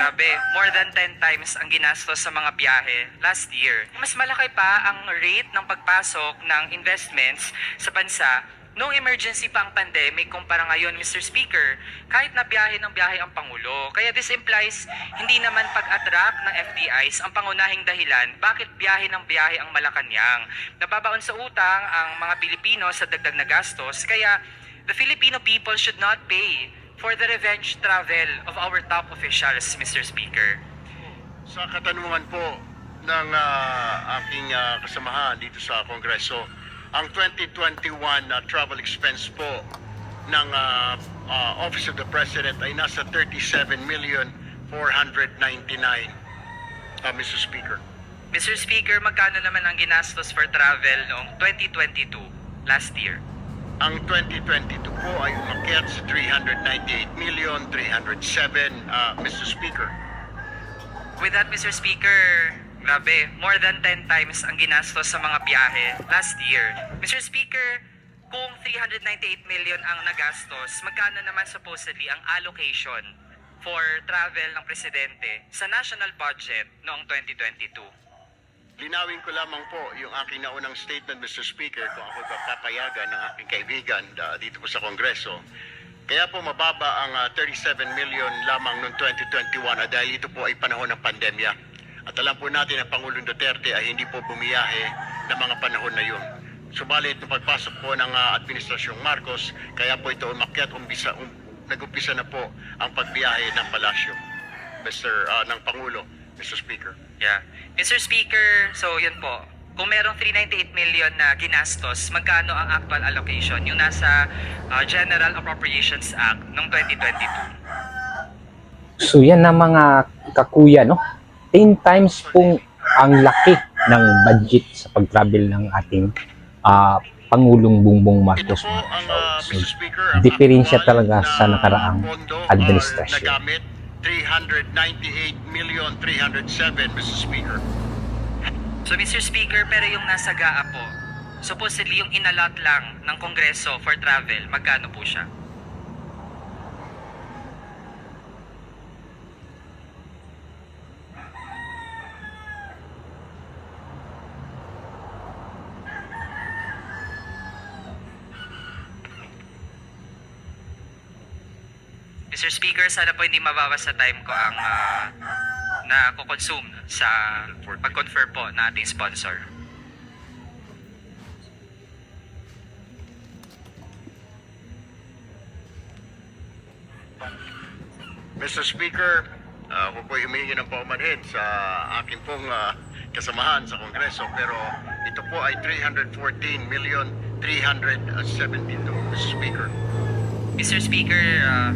Grabe, more than 10 times ang ginastos sa mga biyahe last year. Mas malaki pa ang rate ng pagpasok ng investments sa bansa noong emergency pa ang pandemic kumpara ngayon, Mr. Speaker, kahit na biyahe ng biyahe ang Pangulo. Kaya this implies hindi naman pag-attract ng FDIs ang pangunahing dahilan bakit biyahe ng biyahe ang Malacanang. Nababaon sa utang ang mga Pilipino sa dagdag na gastos, kaya the Filipino people should not pay for the revenge travel of our top officials, Mr. Speaker. Sa katanungan po ng ah, aking ah, kasamahan dito sa Kongreso, ang 2021 na travel expense po ng ah, ah, Office of the President ay nasa 37 million 499, ah, Mr. Speaker. Mr. Speaker, magkano naman ang ginastos for travel noong 2022, last year? Ang 2022 po ay umakyat sa 398 million 307, ah, Mr. Speaker. With that, Mr. Speaker, grabe, more than 10 times ang ginastos sa mga biyahe last year. Mr. Speaker, kung 398 million ang nagastos, magkano naman supposedly ang allocation for travel ng presidente sa national budget noong 2022? Linawin ko lamang po yung aking naunang statement, Mr. Speaker, kung ako papayagan ng aking kaibigan ah, dito po sa Kongreso. Kaya po mababa ang ah, 37 million lamang noong 2021 ah, dahil ito po ay panahon ng pandemya. At alam po natin na Pangulong Duterte ay hindi po bumiyahe ng mga panahon na yun. Subalit, nung pagpasok po ng ah, Administrasyong Marcos, kaya po ito umakyat, umpisa, um, nag-umpisa na po ang pagbiyahe ng palasyo, Mr. ah, ng Pangulo, Mr. Speaker. Yeah. Mr. Speaker, so yun po. Kung merong 398 million na ginastos, magkano ang actual allocation? Yung nasa uh, General Appropriations Act noong 2022. So yan ang mga kakuya, no? 10 times pong ang laki ng budget sa pag-travel ng ating ah, Pangulong Bongbong Marcos. Po ang uh, So, Mr. Speaker, ang diferensya talaga sa na nakaraang administrasyon. Nagamit 398 million 307 Mr. Speaker. So Mr. Speaker, pero yung nasa GAA po, supposedly yung inalot lang ng Kongreso for travel, magkano po siya? Mr. Speaker, sana po hindi mabawas sa time ko ang ah, na consume sa pag-confer po na ating sponsor. Mr. Speaker, uh, ako po humingi ng paumanhin sa akin pong ah, kasamahan sa Kongreso pero ito po ay 314 million 372 Mr. Speaker. Mr. Speaker, ah,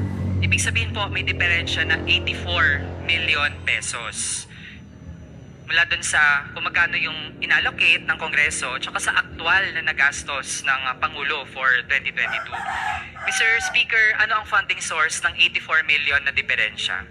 ibig sabihin po may diferensya na 84 million pesos. Mula dun sa kung magkano yung inallocate ng Kongreso tsaka sa aktual na nagastos ng ah, Pangulo for 2022. Mr. Speaker, ano ang funding source ng 84 million na diferensya?